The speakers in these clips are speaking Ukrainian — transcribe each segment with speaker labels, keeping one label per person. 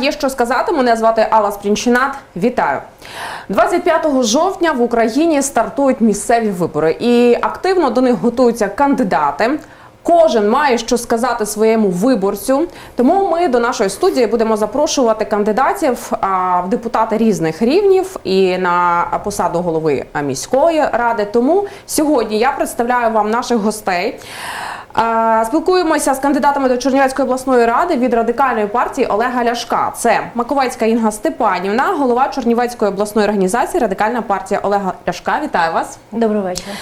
Speaker 1: є що сказати. Мене звати Алла Спрінчинат. Вітаю. 25 жовтня в Україні стартують місцеві вибори, і активно до них готуються кандидати. Кожен має що сказати своєму виборцю. Тому ми до нашої студії будемо запрошувати кандидатів в депутати різних рівнів і на посаду голови міської ради. Тому сьогодні я представляю вам наших гостей. Спілкуємося з кандидатами до Чернівецької обласної ради від радикальної партії Олега Ляшка. Це Маковецька Інга Степанівна, голова Чернівецької обласної організації Радикальна партія Олега Ляшка. Вітаю вас.
Speaker 2: Доброго вечора.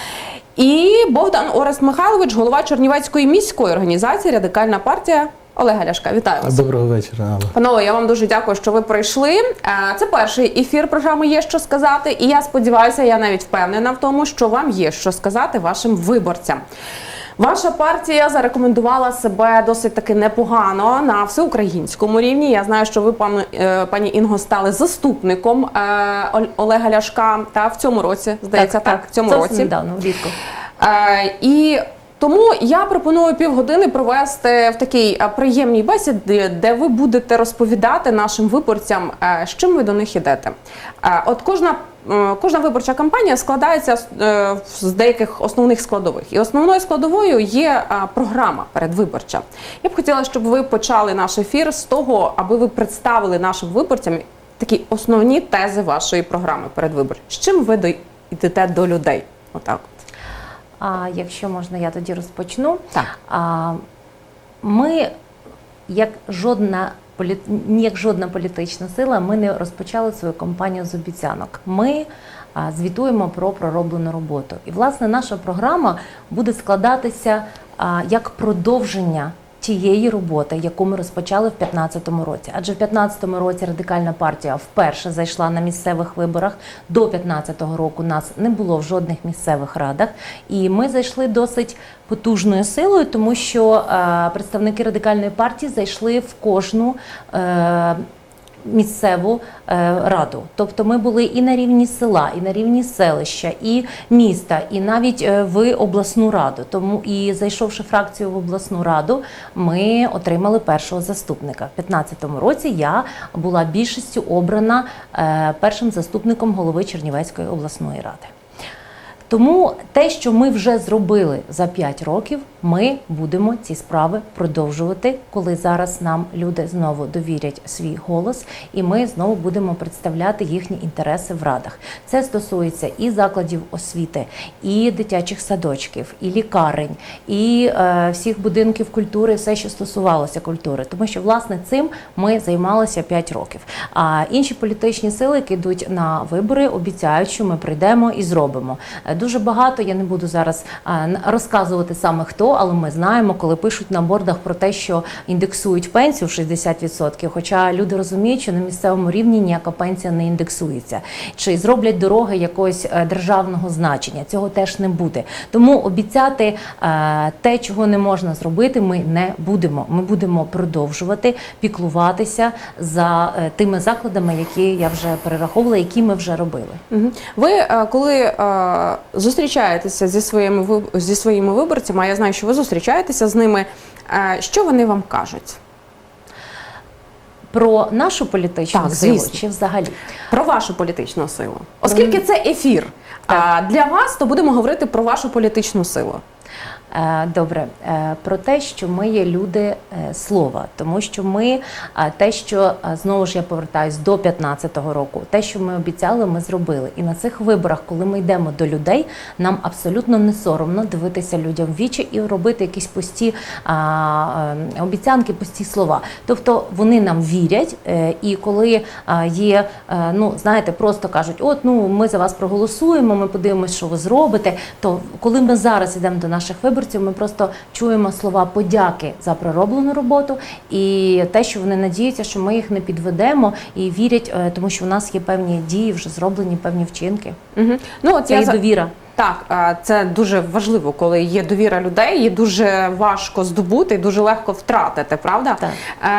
Speaker 1: І Богдан Орест Михайлович, голова Чернівецької міської організації Радикальна партія Олега Ляшка. Вітаю вас.
Speaker 3: Доброго вечора, Алла.
Speaker 1: Панове, я вам дуже дякую, що ви прийшли. Е, Це перший ефір програми є що сказати. І я сподіваюся, я навіть впевнена в тому, що вам є що сказати вашим виборцям. Ваша партія зарекомендувала себе досить таки непогано на всеукраїнському рівні. Я знаю, що ви, пані, е, пані Інго, стали заступником е, Олега Ляшка та в цьому році, здається, так, в цьому році.
Speaker 2: недавно, влітку.
Speaker 1: Е, І тому я пропоную півгодини провести в такій е, приємній бесіді, де ви будете розповідати нашим виборцям, е, з чим ви до них йдете. Е, От кожна. Кожна виборча кампанія складається з, деяких основних складових, і основною складовою є програма передвиборча. Я б хотіла, щоб ви почали наш ефір з того, аби ви представили нашим виборцям такі основні тези вашої програми передвиборчої. З чим ви йдете до людей? Отак.
Speaker 2: А якщо можна, я тоді розпочну.
Speaker 1: Так.
Speaker 2: А, ми, як жодна політні, як жодна політична сила, ми не розпочали свою кампанію з обіцянок. Ми а, звітуємо про пророблену роботу. І власне наша програма буде складатися а, як продовження. Тієї роботи, яку ми розпочали в 2015 році, адже в 2015 році радикальна партія вперше зайшла на місцевих виборах. До 2015 року нас не було в жодних місцевих радах, і ми зайшли досить потужною силою, тому що е, представники радикальної партії зайшли в кожну. Е, Місцеву е, раду, тобто ми були і на рівні села, і на рівні селища, і міста, і навіть е, в обласну раду. Тому і зайшовши фракцію в обласну раду, ми отримали першого заступника. В 2015 році я була більшістю обрана е, першим заступником голови Чернівецької обласної ради. Тому те, що ми вже зробили за 5 років, ми будемо ці справи продовжувати, коли зараз нам люди знову довірять свій голос, і ми знову будемо представляти їхні інтереси в радах. Це стосується і закладів освіти, і дитячих садочків, і лікарень, і е, всіх будинків культури, все, що стосувалося культури, тому що власне цим ми займалися 5 років. А інші політичні сили, які йдуть на вибори, обіцяють, що ми прийдемо і зробимо. Дуже багато я не буду зараз розказувати саме хто, але ми знаємо, коли пишуть на бордах про те, що індексують пенсію в 60%, Хоча люди розуміють, що на місцевому рівні ніяка пенсія не індексується. Чи зроблять дороги якогось е, державного значення? Цього теж не буде. Тому обіцяти е, те, чого не можна зробити, ми не будемо. Ми будемо продовжувати піклуватися за е, тими закладами, які я вже перераховувала, які ми вже робили.
Speaker 1: Ви коли зустрічаєтеся зі своїми зі своїми виборцями, а я знаю, що ви зустрічаєтеся з ними. Що вони вам кажуть?
Speaker 2: Про нашу політичну
Speaker 1: Так,
Speaker 2: силу
Speaker 1: звісно.
Speaker 2: чи взагалі?
Speaker 1: Про вашу політичну силу. Оскільки це ефір, а для вас, то будемо говорити про вашу політичну силу.
Speaker 2: Е, Добре, Е, про те, що ми є люди е, слова, тому що ми те, що знову ж я повертаюсь до 15-го року, те, що ми обіцяли, ми зробили. І на цих виборах, коли ми йдемо до людей, нам абсолютно не соромно дивитися людям в вічі і робити якісь пусті обіцянки, пусті слова. Тобто вони нам вірять, і коли є, ну знаєте, просто кажуть, от ну ми за вас проголосуємо, ми подивимося, що ви зробите. То коли ми зараз йдемо до наших виборців, ми просто чуємо слова подяки за пророблену роботу і те, що вони надіються, що ми їх не підведемо і вірять, е, тому що в нас є певні дії, вже зроблені певні вчинки.
Speaker 1: Угу. Ну, от
Speaker 2: Це
Speaker 1: я
Speaker 2: і довіра.
Speaker 1: Так, е, це дуже важливо, коли є довіра людей, її дуже важко здобути, і дуже легко втратити, правда?
Speaker 2: Так.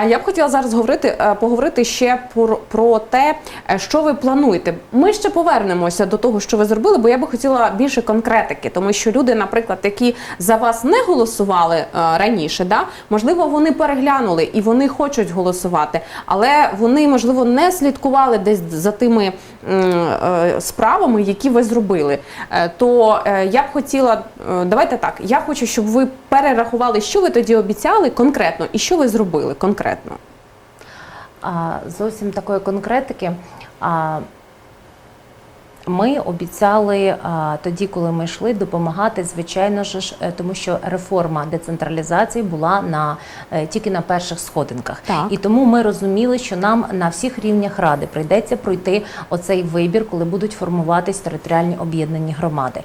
Speaker 1: Е, Я б хотіла зараз говорити, е, поговорити ще про, про те, що ви плануєте. Ми ще повернемося до того, що ви зробили, бо я би хотіла більше конкретики, тому що люди, наприклад, які за вас не голосували раніше, да, можливо, вони переглянули і вони хочуть голосувати, але вони, можливо, не слідкували десь за тими справами, які ви зробили. Е, Е, я б хотіла, е, давайте так, я хочу, щоб ви перерахували, що ви тоді обіцяли конкретно і що ви зробили конкретно.
Speaker 2: А, зовсім такої конкретики. А, ми обіцяли тоді, коли ми йшли, допомагати, звичайно ж, е, тому що реформа децентралізації була на е, тільки на перших сходинках.
Speaker 1: Так.
Speaker 2: І тому ми розуміли, що нам на всіх рівнях ради прийдеться пройти оцей вибір, коли будуть формуватись територіальні об'єднані громади.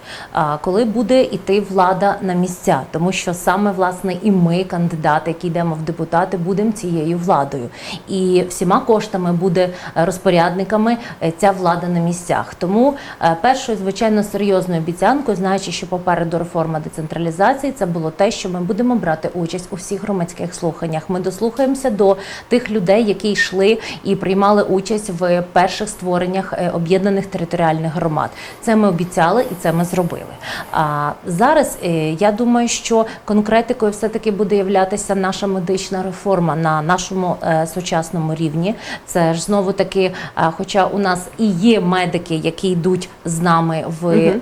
Speaker 2: Коли буде йти влада на місця, тому що саме власне і ми, кандидати, які йдемо в депутати, будемо цією владою, і всіма коштами буде е, розпорядниками е, ця влада на місцях. Тому е, першою, звичайно, серйозною обіцянкою, знаючи, що попереду реформа децентралізації, це було те, що ми будемо брати участь у всіх громадських слуханнях. Ми дослухаємося до тих людей, які йшли і приймали участь в перших створеннях е, об'єднаних територіальних громад. Це ми обіцяли і це ми зробили. А зараз е, я думаю, що конкретикою все таки буде являтися наша медична реформа на нашому сучасному рівні. Це ж знову таки, хоча у нас і є медики, які йдуть з нами в е,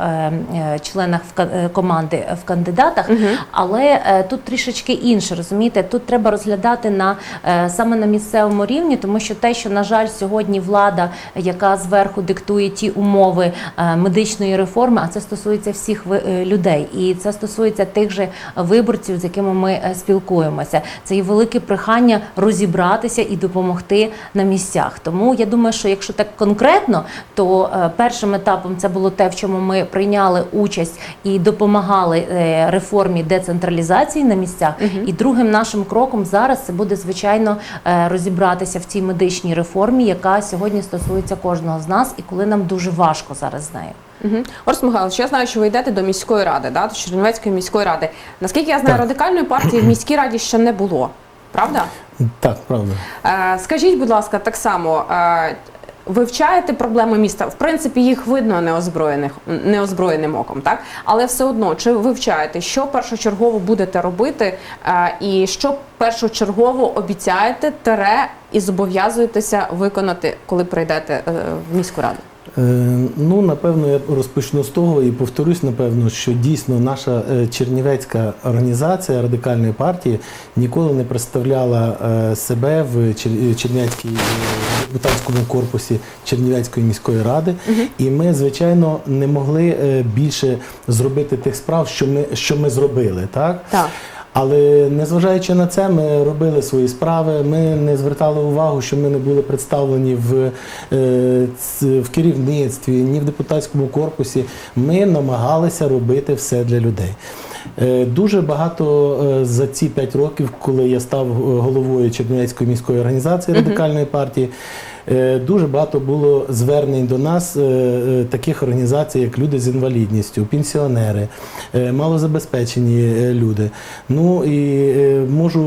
Speaker 2: е, членах в ка- е, команди в кандидатах, але е, тут трішечки інше, розумієте, тут треба розглядати на е, саме на місцевому рівні, тому що те, що на жаль, сьогодні влада, яка зверху диктує ті умови е, медичної реформи, а це стосується всіх ви- е, людей, і це стосується тих же виборців, з якими ми е, спілкуємося. Це і велике прохання розібратися і допомогти на місцях. Тому я думаю, що якщо так конкретно, то е, першим етапом це було те, в чому ми прийняли участь і допомагали е, реформі децентралізації на місцях. І другим нашим кроком зараз це буде звичайно е, розібратися в цій медичній реформі, яка сьогодні стосується кожного з нас, і коли нам дуже важко зараз з нею.
Speaker 1: Угу. Орс Михайлович, я знаю, що ви йдете до міської ради, да, до Чернівецької міської ради. Наскільки я знаю,
Speaker 3: Так.
Speaker 1: радикальної партії в міській раді ще не було. Правда?
Speaker 3: Так, правда.
Speaker 1: Е, скажіть, будь ласка, так само. Вивчаєте проблеми міста? В принципі, їх видно неозброєних неозброєним оком, так але все одно, чи вивчаєте, що першочергово будете робити, е, і що першочергово обіцяєте тере і зобов'язуєтеся виконати, коли прийдете е, в міську раду?
Speaker 3: Е, ну, напевно, я розпочну з того і повторюсь, напевно, що дійсно наша чернівецька організація радикальної партії ніколи не представляла себе в Чер- Чернівецькій депутатському корпусі Чернівецької міської ради. І ми, звичайно, не могли е, більше зробити тих справ, що ми, що ми зробили. Так?
Speaker 1: Так.
Speaker 3: Але незважаючи на це, ми робили свої справи. Ми не звертали увагу, що ми не були представлені в, е, в керівництві, ні в депутатському корпусі. Ми намагалися робити все для людей. Е, Дуже багато е, за ці п'ять років, коли я став е, головою Чернівецької міської організації радикальної партії. Е, Дуже багато було звернень до нас е, е, таких організацій, як люди з інвалідністю, пенсіонери, малозабезпечені люди. Ну і можу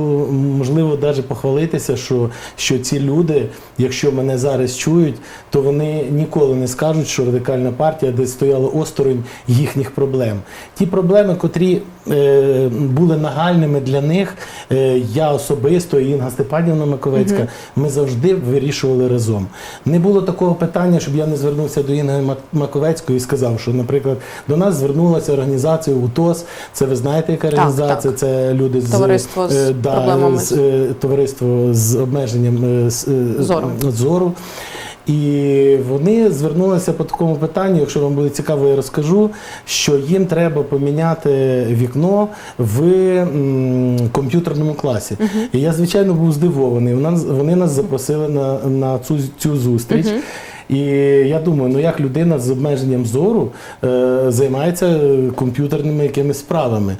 Speaker 3: можливо навіть похвалитися, що, що ці люди, якщо мене зараз чують, то вони ніколи не скажуть, що радикальна партія десь стояла осторонь їхніх проблем. Ті проблеми, котрі е, були нагальними для них, е, я особисто і Інга Степанівна Маковецька, ми завжди вирішували разом. Не було такого питання, щоб я не звернувся до Інги Маковецької і сказав, що, наприклад, до нас звернулася організація УТОС. Це ви знаєте, яка організація?
Speaker 1: так.
Speaker 3: Це люди з
Speaker 1: Товариство з
Speaker 3: да,
Speaker 1: проблемами
Speaker 3: з, е, товариство з обмеженням е, з, е,
Speaker 1: Зору.
Speaker 3: зору. І вони звернулися по такому питанню, якщо вам буде цікаво, я розкажу, що їм треба поміняти вікно в комп'ютерному класі. І я, звичайно, був здивований. Вони нас, запросили на, на цю, цю зустріч. І я думаю, ну як людина з обмеженням зору е, займається комп'ютерними якимись справами.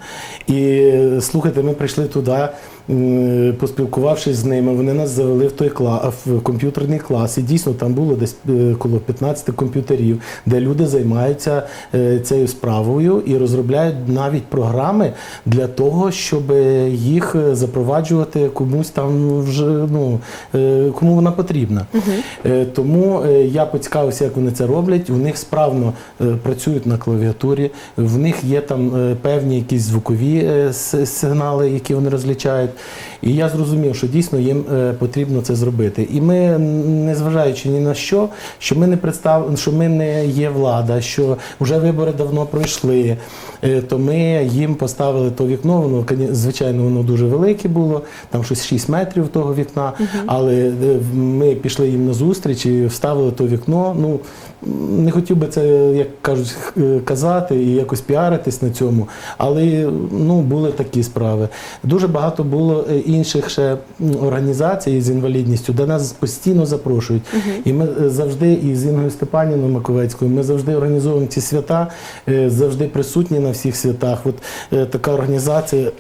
Speaker 3: І слухайте, ми прийшли туди. М, поспілкувавшись з ними, вони нас завели в той клас, в комп'ютерний клас. І дійсно там було десь е, коло 15 комп'ютерів, де люди займаються е, цією справою і розробляють навіть програми для того, щоб їх е, запроваджувати комусь там вже ну е, кому вона потрібна. Е, Тому е, я поцікавився, як вони це роблять. У них справно е, працюють на клавіатурі, в них є там е, певні якісь звукові е, сигнали, які вони розлічають. І я зрозумів, що дійсно їм е, потрібно це зробити. І ми, незважаючи ні на що, що ми не представ... що ми не є влада, що вже вибори давно пройшли, е, то ми їм поставили то вікно. Воно звичайно воно дуже велике було, там щось 6 метрів того вікна. Але е, ми пішли їм на зустріч і вставили то вікно. Ну не хотів би це, як кажуть, казати і якось піаритись на цьому. Але ну були такі справи. Дуже багато було е, інших ще організацій з інвалідністю, де нас постійно запрошують. І ми е, завжди і з Інгою Степанівною Маковецькою, ми завжди організовуємо ці свята, е, завжди присутні на всіх святах. От така організація.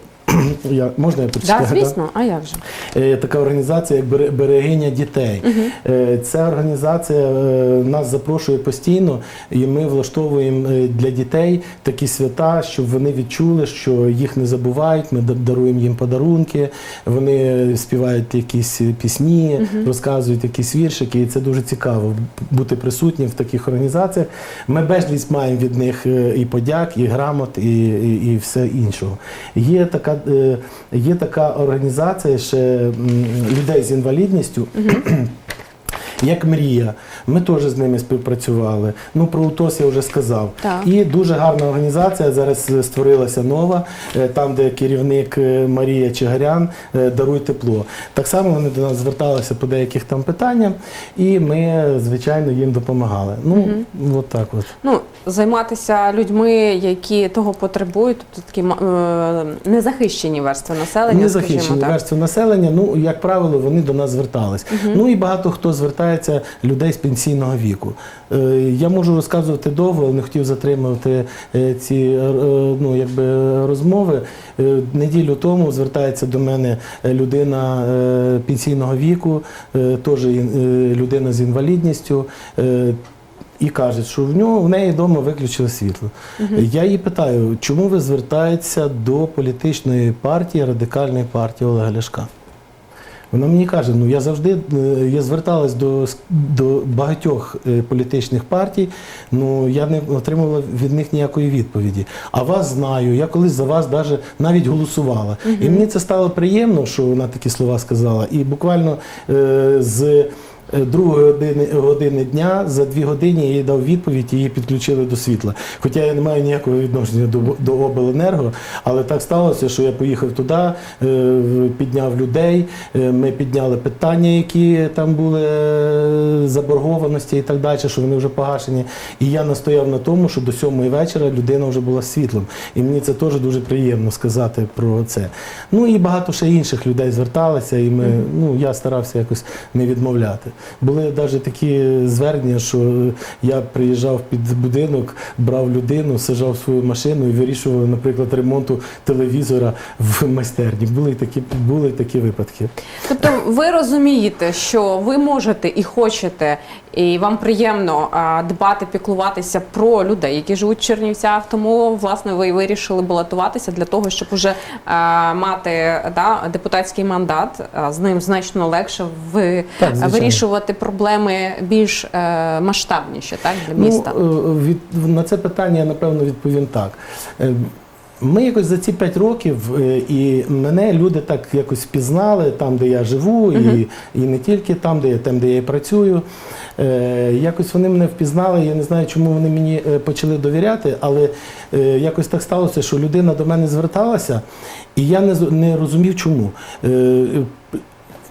Speaker 3: Я, можна я прочитаю?
Speaker 1: Да,
Speaker 3: да?
Speaker 1: звісно, а як же?
Speaker 3: Е, така організація, як «Бере- берегиня дітей. Е, Ця організація е, нас запрошує постійно, і ми влаштовуємо е, для дітей такі свята, щоб вони відчули, що їх не забувають. Ми даруємо їм подарунки, вони співають якісь пісні, розказують якісь віршики, і це дуже цікаво бути присутнім в таких організаціях. Ми безліч маємо від них е, і подяк, і грамот, і, і, і все іншого. Є така, є така організація ще людей з інвалідністю. Як мрія, ми теж з ними співпрацювали. Ну про УТОС я вже сказав.
Speaker 1: Так.
Speaker 3: І дуже гарна організація зараз створилася нова, е, там, де керівник е, Марія Чигарян е, даруй тепло. Так само вони до нас зверталися по деяких там питанням, і ми, звичайно, їм допомагали. Ну, от так от.
Speaker 1: Ну, займатися людьми, які того потребують, тобто такі е, незахищені верстви населення,
Speaker 3: Незахищені
Speaker 1: скажімо так.
Speaker 3: верстви населення, ну, як правило, вони до нас звертались. Ну і багато хто звертається людей з пенсійного віку. Е, я можу розказувати довго, але не хотів затримувати е, ці е, ну, якби, розмови. Неділю тому звертається до мене людина пенсійного віку, теж людина з інвалідністю. І каже, що в нього в неї вдома виключили світло. Я її питаю, чому ви звертаєтеся до політичної партії, радикальної партії Олега Ляшка? Вона мені каже: ну я завжди е, я зверталась до, до багатьох е, політичних партій, ну я не отримувала від них ніякої відповіді. А вас знаю, я колись за вас даже, навіть голосувала. І мені це стало приємно, що вона такі слова сказала. І буквально е, з другої години, години дня за дві години я їй дав відповідь, і її підключили до світла. Хоча я не маю ніякого відношення до, до обленерго, але так сталося, що я поїхав туди, е, підняв людей, е, ми підняли питання, які там були е, заборгованості і так далі, що вони вже погашені. І я настояв на тому, що до сьомої вечора людина вже була з світлом. І мені це теж дуже приємно сказати про це. Ну і багато ще інших людей зверталися, і ми, ну, я старався якось не відмовляти. Були навіть такі звернення, що я приїжджав під будинок, брав людину, сажав свою машину і вирішував, наприклад, ремонту телевізора в майстерні. Були такі, були такі випадки.
Speaker 1: Тобто ви розумієте, що ви можете і хочете, і вам приємно дбати, піклуватися про людей, які живуть в Чернівцях. Тому власне ви вирішили балотуватися для того, щоб уже мати да, депутатський мандат. З ним значно легше ви
Speaker 3: Так, звичайно.
Speaker 1: Вирішувати проблеми більш е, масштабніші, так для міста.
Speaker 3: Ну, від, на це питання я напевно відповім так. Е, Ми якось за ці п'ять років і мене люди так якось впізнали там, де я живу, і, і не тільки там, де я там, де я працюю. Е, Якось вони мене впізнали. Я не знаю, чому вони мені почали довіряти, але е, якось так сталося, що людина до мене зверталася, і я не, не розумів, чому. Е,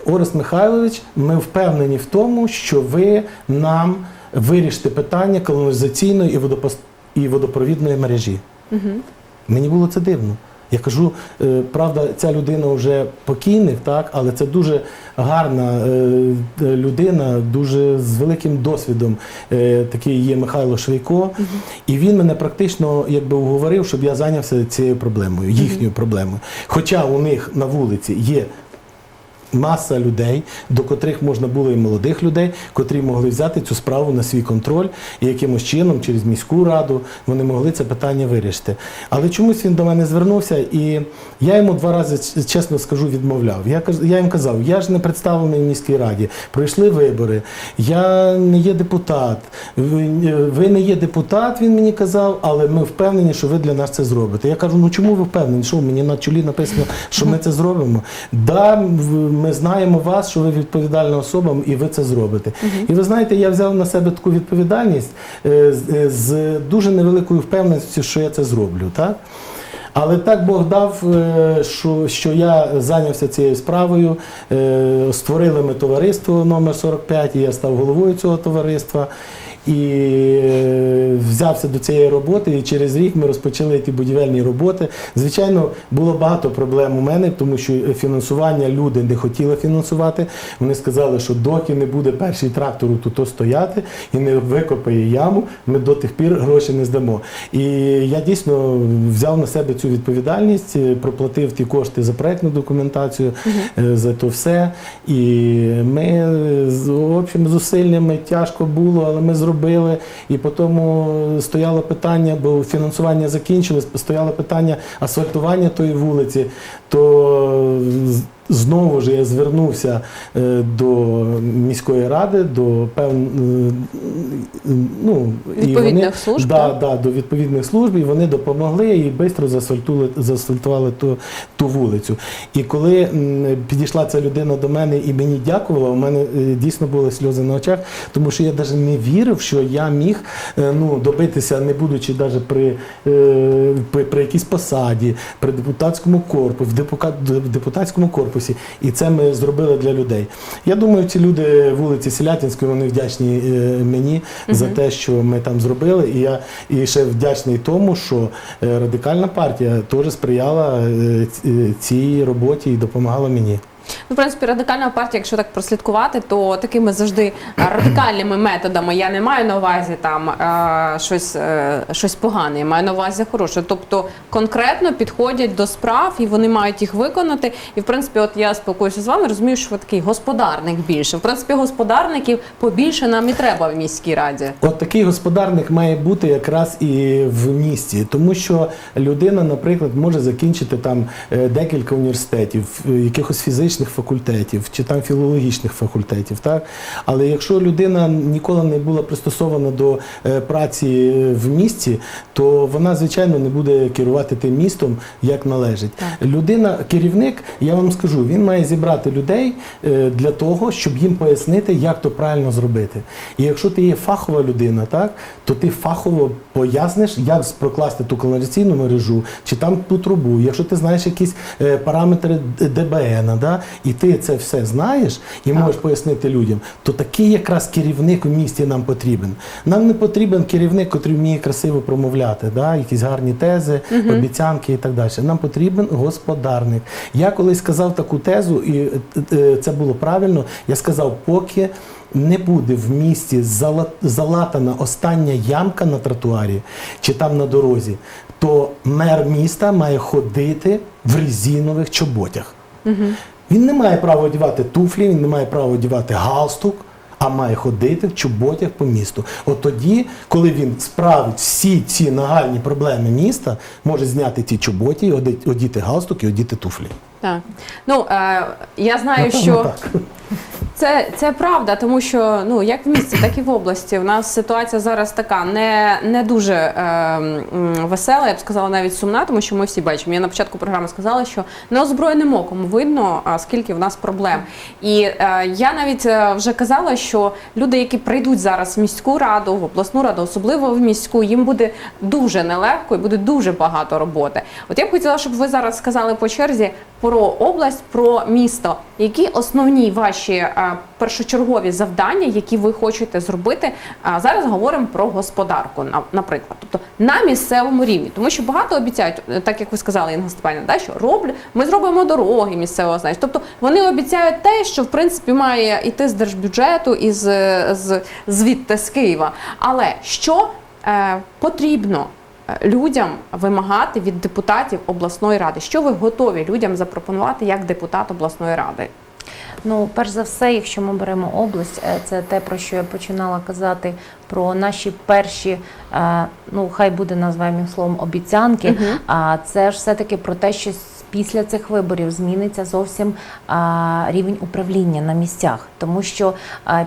Speaker 3: Орест Михайлович, ми впевнені в тому, що ви нам вирішите питання каналізаційної і, водопос... і водопровідної мережі.
Speaker 1: Угу.
Speaker 3: Мені було це дивно. Я кажу, е, правда, ця людина вже покійник, так, але це дуже гарна е, е, людина, дуже з великим досвідом. Такий є Михайло Швейко. І він мене практично якби уговорив, щоб я зайнявся цією проблемою, їхньою проблемою. Хоча у них на вулиці є маса людей, до котрих можна було і молодих людей, котрі могли взяти цю справу на свій контроль і якимось чином через міську раду вони могли це питання вирішити. Але чомусь він до мене звернувся, і я йому два рази чесно скажу, відмовляв. Я я їм казав, я ж не представлений в міській раді, пройшли вибори, я не є депутат. Ви, не є депутат, він мені казав, але ми впевнені, що ви для нас це зробите. Я кажу, ну чому ви впевнені? Що мені на чолі написано, що ми це зробимо? Да, ми знаємо вас, що ви відповідальна особа, і ви це зробите. І ви знаєте, я взяв на себе таку відповідальність е, з, е, з дуже невеликою впевненістю, що я це зроблю. Так? Але так Бог дав, е, що, що я зайнявся цією справою. Створили ми товариство номер 45, і я став головою цього товариства. І е, взявся до цієї роботи, і через рік ми розпочали ті будівельні роботи. Звичайно, було багато проблем у мене, тому що фінансування люди не хотіли фінансувати. Вони сказали, що доки не буде перший трактор тут стояти і не викопає яму, ми до тих пір гроші не здамо. І я дійсно взяв на себе цю відповідальність, е, проплатив ті кошти за проектну документацію, е, за то все. І ми з общими зусиллями тяжко було, але ми зробили. І потім стояло питання, бо фінансування закінчилось, стояло питання асфальтування тої вулиці. То знову ж я звернувся е, до міської ради, до певн... е, ну, і
Speaker 1: Відповідних
Speaker 3: вони,
Speaker 1: служб,
Speaker 3: Да, да, до відповідних служб, і вони допомогли і швидко заасфальтували, заасфальтували ту, ту вулицю. І коли підійшла ця людина до мене і мені дякувала, у мене е, дійсно були сльози на очах, тому що я навіть не вірив, що я міг ну, добитися, не будучи навіть при, при, при якійсь посаді, при депутатському корпусі, в депутатському корпусі. І це ми зробили для людей. Я думаю, ці люди вулиці Селятинської, вони вдячні е, мені за те, що ми там зробили. І я і ще вдячний тому, що е, радикальна партія теж сприяла е, цій роботі і допомагала мені.
Speaker 1: Ну, в принципі, радикальна партія, якщо так прослідкувати, то такими завжди радикальними методами я не маю на увазі там е, щось, е, щось погане, я маю на увазі хороше. Тобто конкретно підходять до справ і вони мають їх виконати. І в принципі, от я спілкуюся з вами, розумію, що ви такий господарник більше. В принципі, господарників побільше нам і треба в міській раді.
Speaker 3: От такий господарник має бути якраз і в місті, тому що людина, наприклад, може закінчити там е, декілька університетів, е, якихось фізичних факультетів чи там філологічних факультетів. Так? Але якщо людина ніколи не була пристосована до е, праці в місті, то вона, звичайно, не буде керувати тим містом як належить. Людина, керівник, я вам скажу, він має зібрати людей е, для того, щоб їм пояснити, як то правильно зробити. І якщо ти є фахова людина, так, то ти фахово поясниш, як прокласти ту каналізаційну мережу чи там ту трубу. Якщо ти знаєш якісь е, параметри ДБН, да, і ти це все знаєш і можеш пояснити людям, то такий якраз керівник у місті нам потрібен. Нам не потрібен керівник, який вміє красиво промовляти, да, якісь гарні тези, обіцянки і так далі. Нам потрібен господарник. Я колись сказав таку тезу, і е, е, це було правильно. Я сказав, поки не буде в місті залатана остання ямка на тротуарі чи там на дорозі, то мер міста має ходити в резинових чоботях. Він не має права одягати туфлі, він не має права одягати галстук, а має ходити в чоботях по місту. От тоді, коли він справить всі ці нагальні проблеми міста, може зняти ці чоботі, одіти галстук і одіти туфлі.
Speaker 1: Так. Ну, е, я знаю,
Speaker 3: Напевно,
Speaker 1: що
Speaker 3: так.
Speaker 1: Це, це правда, тому що ну як в місті, так і в області. У нас ситуація зараз така не, не дуже е, весела, я б сказала, навіть сумна, тому що ми всі бачимо. Я на початку програми сказала, що неозброєним оком видно, скільки в нас проблем. І е, я навіть е, вже казала, що люди, які прийдуть зараз в міську раду, в обласну раду, особливо в міську, їм буде дуже нелегко і буде дуже багато роботи. От я б хотіла, щоб ви зараз сказали по черзі, про область, про місто. Які основні ваші е, першочергові завдання, які ви хочете зробити? Зараз говоримо про господарку, наприклад, тобто на місцевому рівні, тому що багато обіцяють, е, так як ви сказали, Інга Степанівна, да, що роблю, ми зробимо дороги місцевого значення. Тобто вони обіцяють те, що в принципі має йти з держбюджету і з звідти з Києва. Але що е, потрібно? Людям вимагати від депутатів обласної ради, що ви готові людям запропонувати як депутат обласної ради?
Speaker 2: Ну, перш за все, якщо ми беремо область, е, це те, про що я починала казати, про наші перші, е, ну хай буде назваємо словом обіцянки. А це ж все-таки про те, що після цих виборів зміниться зовсім рівень управління на місцях, тому що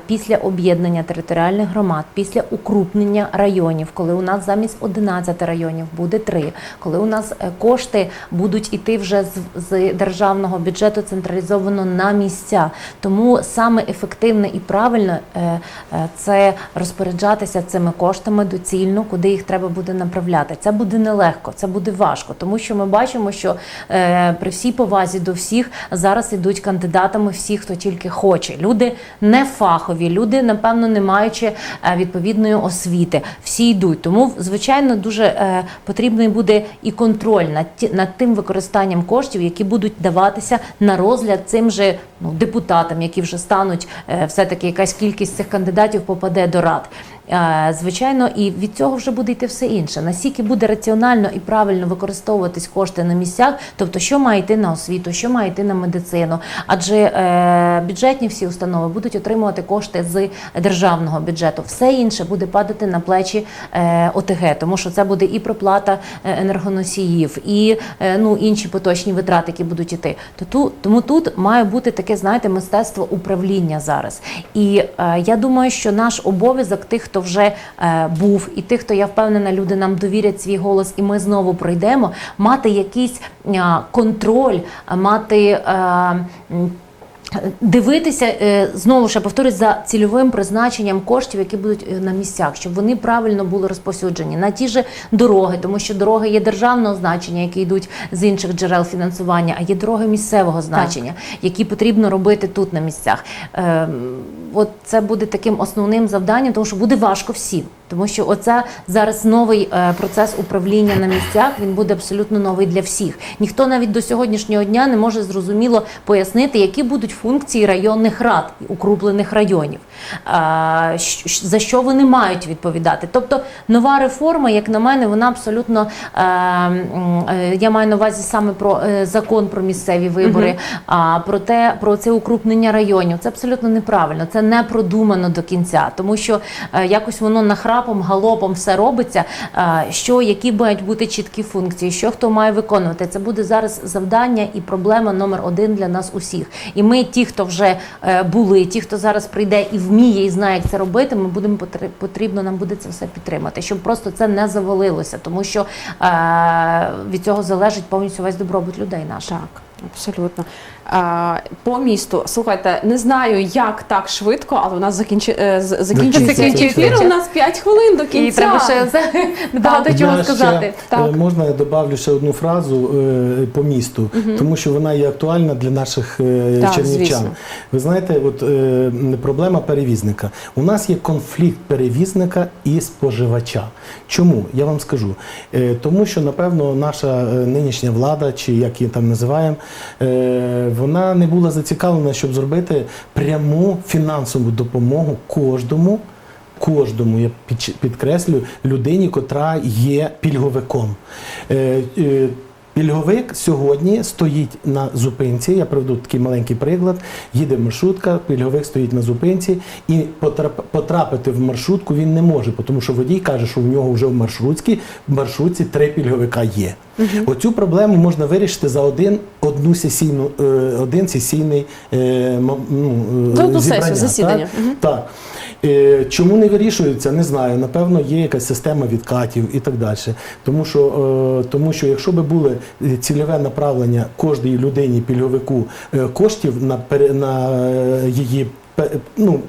Speaker 2: після об'єднання територіальних громад, після укрупнення районів, коли у нас замість 11 районів буде 3, коли у нас е, кошти будуть іти вже з, державного бюджету централізовано на місця. Тому саме ефективне і правильно е, е, це розпоряджатися цими коштами доцільно, куди їх треба буде направляти. Це буде нелегко, це буде важко, тому що ми бачимо, що при всій повазі до всіх зараз ідуть кандидатами всі, хто тільки хоче. Люди не фахові, люди, напевно, не маючи е, відповідної освіти. Всі йдуть. Тому, звичайно, дуже е, потрібний буде і контроль над, тим використанням коштів, які будуть даватися на розгляд цим же ну, депутатам, які вже стануть е, все-таки якась кількість цих кандидатів попаде до рад. Е, Звичайно, і від цього вже буде йти все інше. Наскільки буде раціонально і правильно використовуватись кошти на місцях, тобто що має йти на освіту, що має йти на медицину, адже е, бюджетні всі установи будуть отримувати кошти з державного бюджету. Все інше буде падати на плечі е, ОТГ, тому що це буде і проплата е, енергоносіїв, і е, ну інші поточні витрати, які будуть іти. То ту, тому тут має бути таке, знаєте, мистецтво управління зараз. І е, я думаю, що наш обов'язок тих, хто вже е, був, і тих, хто я впевнена, люди нам довірять свій голос, і ми знову пройдемо, мати якийсь е, контроль, мати. Е, Дивитися е, знову ж я повторюсь за цільовим призначенням коштів, які будуть е, на місцях, щоб вони правильно були розповсюджені на ті ж дороги, тому що дороги є державного значення, які йдуть з інших джерел фінансування, а є дороги місцевого значення, які потрібно робити тут на місцях. Е, От це буде таким основним завданням, тому що буде важко всім. Тому що оце зараз новий е, процес управління на місцях. Він буде абсолютно новий для всіх. Ніхто навіть до сьогоднішнього дня не може зрозуміло пояснити, які будуть функції районних рад, укруплених районів, за що вони мають відповідати. Тобто нова реформа, як на мене, вона абсолютно е, е, я маю на увазі саме про закон про місцеві вибори, а про те, про це укрупнення районів. Це абсолютно неправильно, це не продумано до кінця, тому що якось воно нахрапом, галопом все робиться. Що які мають бути чіткі функції, що хто має виконувати. Це буде зараз завдання і проблема номер один для нас усіх. І ми, ті, хто вже е, були, ті, хто зараз прийде і вміє, і знає, як це робити, ми будемо потр- потрібно нам буде це все підтримати, щоб просто це не завалилося, тому що е, від цього залежить повністю весь добробут людей наших.
Speaker 1: Так, абсолютно. По місту, слухайте, не знаю, як так швидко, але у нас закінчи, е, закінчується
Speaker 3: Закінчується
Speaker 1: ефір. У нас 5 хвилин до кінця.
Speaker 2: І треба ще багато чого сказати.
Speaker 1: Так.
Speaker 3: е, Можна я добавлю ще одну фразу е, по місту, тому що вона є актуальна для наших
Speaker 1: Так,
Speaker 3: чернівчан.
Speaker 1: звісно.
Speaker 3: Ви знаєте, от проблема перевізника. У нас є конфлікт перевізника і споживача. Чому? Я вам скажу. Тому що, напевно, наша нинішня влада, чи як її там називаємо, вона не була зацікавлена, щоб зробити пряму фінансову допомогу кожному кожному, я під- підкреслю, людині, котра є пільговиком. Пільговик сьогодні стоїть на зупинці. Я приведу такий маленький приклад. Їде маршрутка, пільговик стоїть на зупинці, і потрап- потрапити в маршрутку він не може, тому що водій каже, що в нього вже в маршрутці, в маршрутці три пільговика є. Оцю проблему можна вирішити за один одну сесійну, е, один сесійний е, ну, е,
Speaker 1: одну сесію, засідання.
Speaker 3: так? Так. Е, Чому не вирішується, не знаю. Напевно, є якась система відкатів і так далі. Тому що, е, тому що якщо би було е, цільове направлення кожній людині, пільговику е, коштів на, на її ну,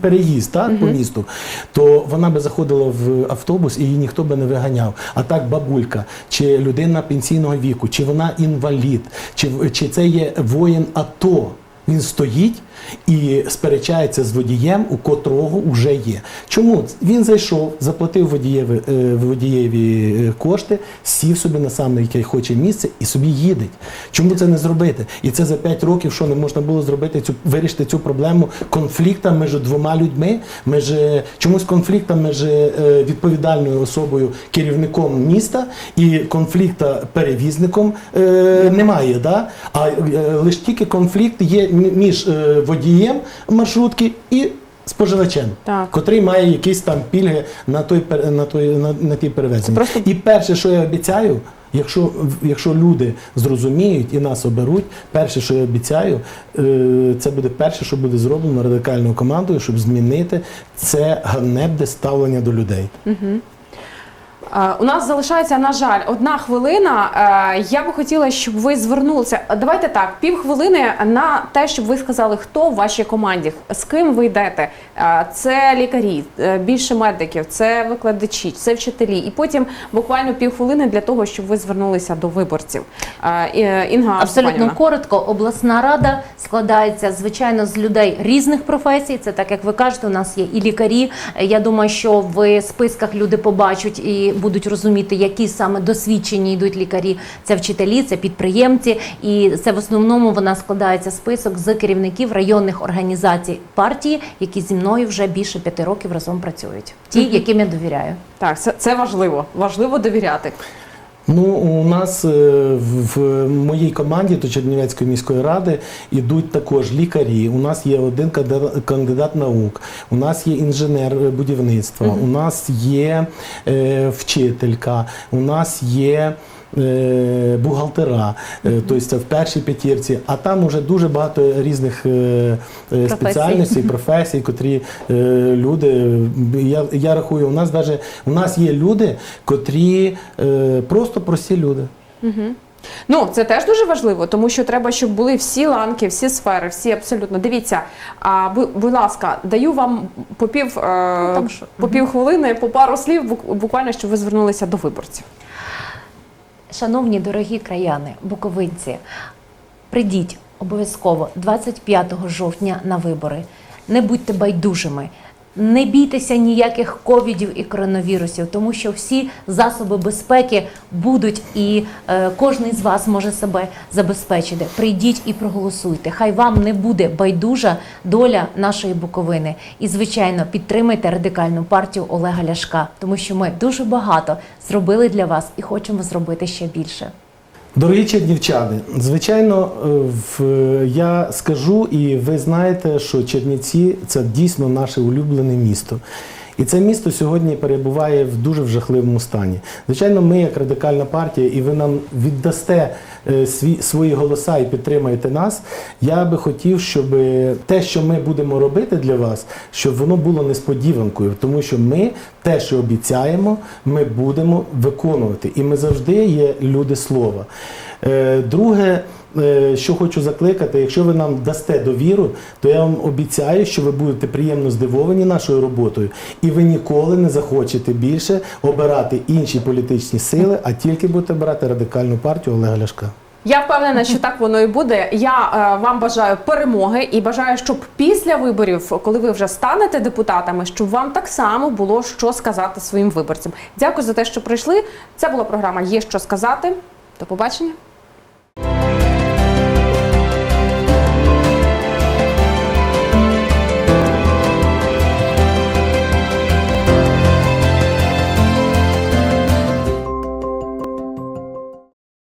Speaker 3: переїзд так, по місту, то вона би заходила в автобус і її ніхто би не виганяв. А так бабулька, чи людина пенсійного віку, чи вона інвалід, чи, чи це є воїн АТО. Він стоїть і сперечається з водієм, у котрого вже є. Чому? Він зайшов, заплатив водієві, е, водієві е, кошти, сів собі на саме яке хоче місце і собі їде. Чому це не зробити? І це за 5 років, що не можна було зробити цю вирішити цю проблему конфлікта між двома людьми, між е, чомусь конфлікта між відповідальною особою, керівником міста і конфлікта перевізником е, немає. Да? А е, лише тільки конфлікт є між водієм маршрутки і споживачем,
Speaker 1: Так.
Speaker 3: котрий має якісь там пільги на той на той на, на ті перевезення.
Speaker 1: Просто-
Speaker 3: І перше, що я обіцяю. Якщо, якщо люди зрозуміють і нас оберуть, перше, що я обіцяю, е, це буде перше, що буде зроблено радикальною командою, щоб змінити це ганебне ставлення до людей.
Speaker 1: Е, У нас залишається, на жаль, одна хвилина. Е, Я би хотіла, щоб ви звернулися. Давайте так, півхвилини на те, щоб ви сказали, хто в вашій команді, з ким ви йдете. Е, Це лікарі, е, більше медиків, це викладачі, це вчителі. І потім буквально півхвилини для того, щоб ви звернулися до виборців. Е, е, Інга
Speaker 2: Абсолютно
Speaker 1: Степанівна.
Speaker 2: коротко, обласна рада складається звичайно з людей різних професій. Це так як ви кажете, у нас є і лікарі. Е, Я думаю, що в списках люди побачать і будуть розуміти, які саме досвідчені йдуть лікарі. Це вчителі, це підприємці, і це в основному вона складається список з керівників районних організацій партії, які зі мною вже більше п'яти років разом працюють. Ті, яким я довіряю.
Speaker 1: Так, це, це важливо. Важливо довіряти.
Speaker 3: Ну, у нас е, в, моїй команді до Чернівецької міської ради йдуть також лікарі. У нас є один кандидат, кандидат наук, у нас є інженер е, будівництва, у нас є е, вчителька, у нас є. Е, Бухгалтера, е, тобто це в першій п'ятірці, а там уже дуже багато різних е,
Speaker 2: Професій.
Speaker 3: спеціальностей, професій, котрі люди. Я, я рахую, у нас даже у нас є люди, котрі просто прості люди.
Speaker 1: Ну, це теж дуже важливо, тому що треба, щоб були всі ланки, всі сфери, всі абсолютно. Дивіться, а, бу- будь ласка, даю вам по пів, е,
Speaker 2: там
Speaker 1: по пів хвилини, по пару слів, буквально, щоб ви звернулися до виборців.
Speaker 2: Шановні дорогі краяни, буковинці, прийдіть обов'язково 25 жовтня на вибори. Не будьте байдужими. Не бійтеся ніяких ковідів і коронавірусів, тому що всі засоби безпеки будуть, і е, кожен з вас може себе забезпечити. Прийдіть і проголосуйте. Хай вам не буде байдужа доля нашої Буковини. І, звичайно, підтримайте радикальну партію Олега Ляшка, тому що ми дуже багато зробили для вас і хочемо зробити ще більше.
Speaker 3: Дорогі чернівчани, звичайно, е, я скажу, і ви знаєте, що Чернівці це дійсно наше улюблене місто. І це місто сьогодні перебуває в дуже в жахливому стані. Звичайно, ми, як радикальна партія, і ви нам віддасте е, свої голоса і підтримаєте нас. Я би хотів, щоб те, що ми будемо робити для вас, щоб воно було несподіванкою, тому що ми те, що обіцяємо, ми будемо виконувати. І ми завжди є люди слова. Е, Друге, е, що хочу закликати, якщо ви нам дасте довіру, то я вам обіцяю, що ви будете приємно здивовані нашою роботою, і ви ніколи не захочете більше обирати інші політичні сили, а тільки будете обирати радикальну партію Олега Ляшка.
Speaker 1: Я впевнена, що так воно і буде. Я е, вам бажаю перемоги і бажаю, щоб після виборів, коли ви вже станете депутатами, щоб вам так само було що сказати своїм виборцям. Дякую за те, що прийшли. Це була програма Є що сказати. До побачення.